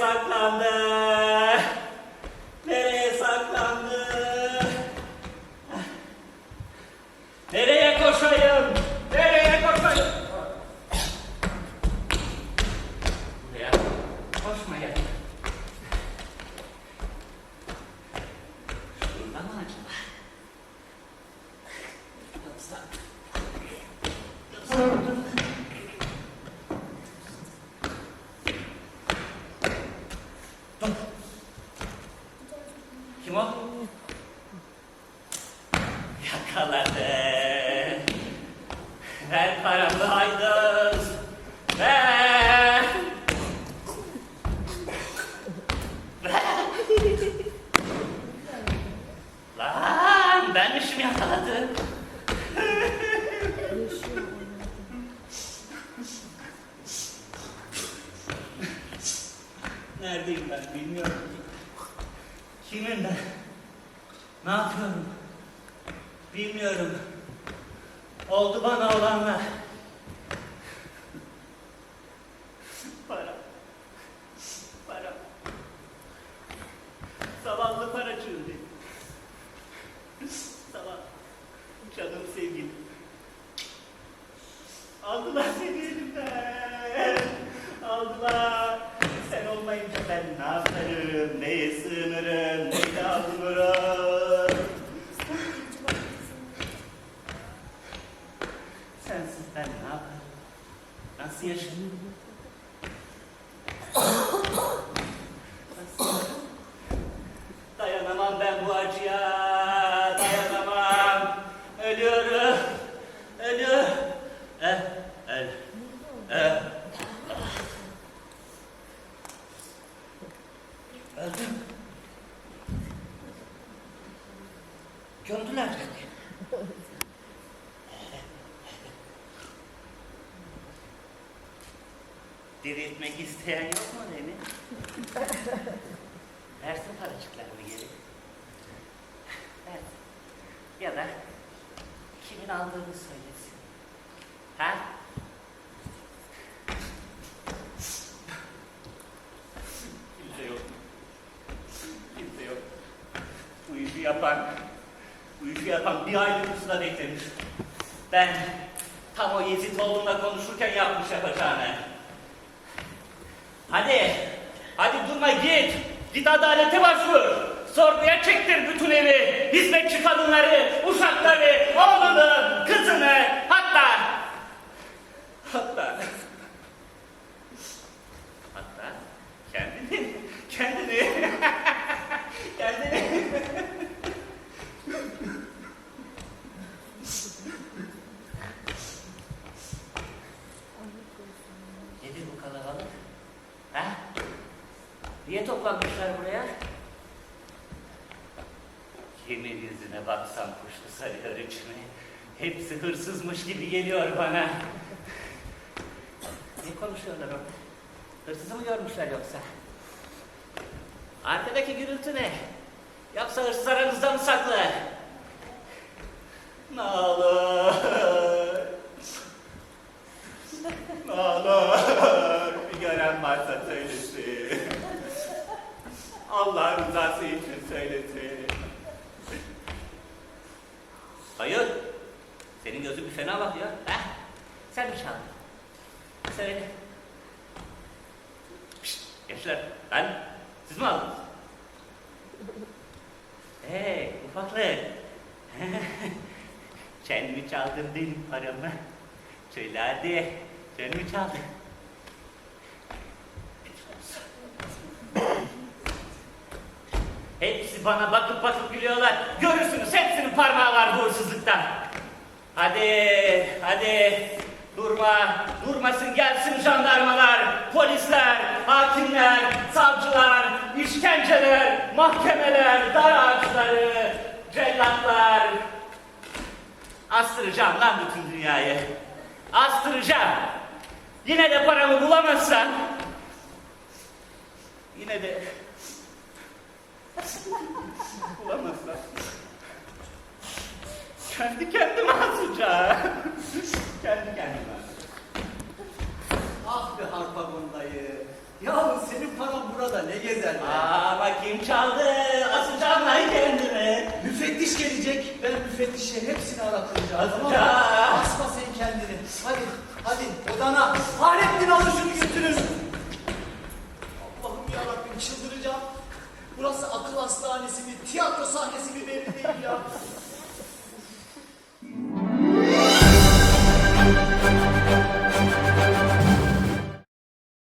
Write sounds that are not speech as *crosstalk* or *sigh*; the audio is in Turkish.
Santander. Yakaladı. Ver paramı haydut. Ver. Ver. Lan benmişim yakaladı. Neredeyim ben bilmiyorum ki. Kimim ben? Ne yapıyorum? Bilmiyorum. Oldu bana olanlar. Para. Para. Zavallı paracığım benim. Zavallı. Canım sevgilim. Aldılar seni elimden. Aldılar. Sen olmayınca ben ne yaparım? Neye sığınırım? Neyle avunurum? Sensiz ben ne yaparım? Nasıl? Dayanamam ben bu acıya. Dayanamam. Ölüyorum. Ölüyorum. Eh, öl. Eh. Öldüm. Gömdüler beni. Diriltmek isteyen yok mu beni? *laughs* Versin paracıklarımı geri. Versin. Ya da kimin aldığını söylesin. Ha? Kimse yok. Kimse yok. İşi yapan, işi yapan bir aylık pusula beklemiş. Ben tam o Yezid oğlumla konuşurken yapmış yapacağını. Hadi, hadi durma git. Git adalete başvur. Sorguya çektir bütün evi. Hizmetçi kadınları, uşakları, oğlunu, kızını, hatta... Hatta... Hatta kendini, kendini, kendini... Nedir bu kalabalık? Ha? Niye toplanmışlar buraya? Kimin yüzüne baksam kuşlu sarıyor içime. Hepsi hırsızmış gibi geliyor bana. Ne konuşuyorlar orada? Hırsızı mı görmüşler yoksa? Arkadaki gürültü ne? Yoksa hırsız aranızda mı saklı? Ne olur. Ne olur. Bir gören varsa söylesin. Allah rızası için söylesin. Hayır. Senin gözün bir fena bakıyor. Ha? Sen mi çaldın? Söyle. Pişt, gençler. Lan siz mi aldınız? Hey ufaklık. *laughs* Sen mi çaldın benim paramı? Söyle hadi. Sen mi çaldın? Hepsi bana bakıp bakıp gülüyorlar. Görürsünüz hepsinin parmağı var bu hırsızlıkta. Hadi, hadi. Durma, durmasın gelsin jandarmalar, polisler, hakimler, savcılar, işkenceler, mahkemeler, dar ağaçları, cellatlar. Astıracağım lan bütün dünyayı. Astıracağım. Yine de paramı Bulamazlar. Kendi kendime asacağım. Kendi kendime. Ah be Harpagon dayı. Yahu senin paran burada ne gezer be? Aa bakayım çaldı. Asacağım ben kendimi. Müfettiş gelecek. Ben müfettişe hepsini arattıracağım. Tamam. Asma sen kendini. Hadi, hadi odana. Halettin alın şunu götürün. Allah'ım yarabbim çıldıracağım. Burası akıl hastanesi mi, tiyatro sahnesi mi belli değil ya.